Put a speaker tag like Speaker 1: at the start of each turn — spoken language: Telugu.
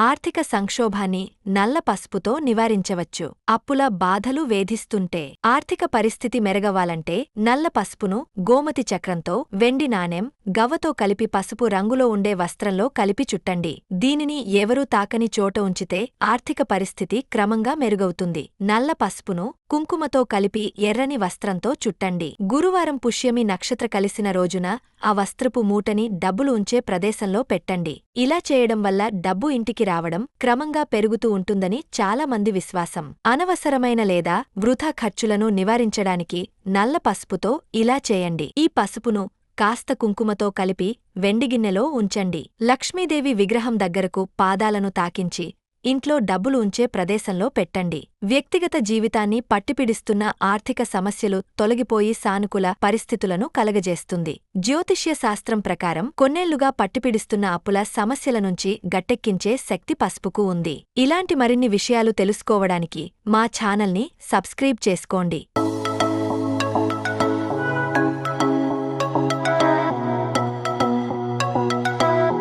Speaker 1: ఆర్థిక సంక్షోభాన్ని నల్ల పసుపుతో నివారించవచ్చు. అప్పుల బాధలు వేధిస్తుంటే ఆర్థిక పరిస్థితి మెరగవాలంటే నల్ల పసుపును గోమతి చక్రంతో వెండి నాణెం గవ్వతో కలిపి పసుపు రంగులో ఉండే వస్త్రంలో కలిపి చుట్టండి. దీనిని ఎవరూ తాకని చోట ఉంచితే ఆర్థిక పరిస్థితి క్రమంగా మెరుగవుతుంది. నల్ల పసుపును కుంకుమతో కలిపి ఎర్రని వస్త్రంతో చుట్టండి. గురువారం పుష్యమి నక్షత్ర కలిసిన రోజున ఆ వస్త్రపు మూటని డబ్బులు ఉంచే ప్రదేశంలో పెట్టండి. ఇలా చేయడం వల్ల డబ్బు ఇంటికి రావడం క్రమంగా పెరుగుతూ ఉంటుందని చాలామంది విశ్వాసం. అనవసరమైన లేదా వృథా ఖర్చులను నివారించడానికి నల్ల పసుపుతో ఇలా చేయండి. ఈ పసుపును కాస్త కుంకుమతో కలిపి వెండిగిన్నెలో ఉంచండి. లక్ష్మీదేవి విగ్రహం దగ్గరకు పాదాలను తాకించి ఇంట్లో డబ్బులు ఉంచే ప్రదేశంలో పెట్టండి. వ్యక్తిగత జీవితాన్ని పట్టిపిడిస్తున్న ఆర్థిక సమస్యలు తొలగిపోయి సానుకూల పరిస్థితులను కలగజేస్తుంది. జ్యోతిష్య శాస్త్రం ప్రకారం కొన్నేళ్ళుగా పట్టిపిడిస్తున్న అప్పుల సమస్యల నుంచి గట్టెక్కించే శక్తి పసుపుకు ఉంది. ఇలాంటి మరిన్ని విషయాలు తెలుసుకోవడానికి మా ఛానల్ని సబ్స్క్రైబ్ చేసుకోండి.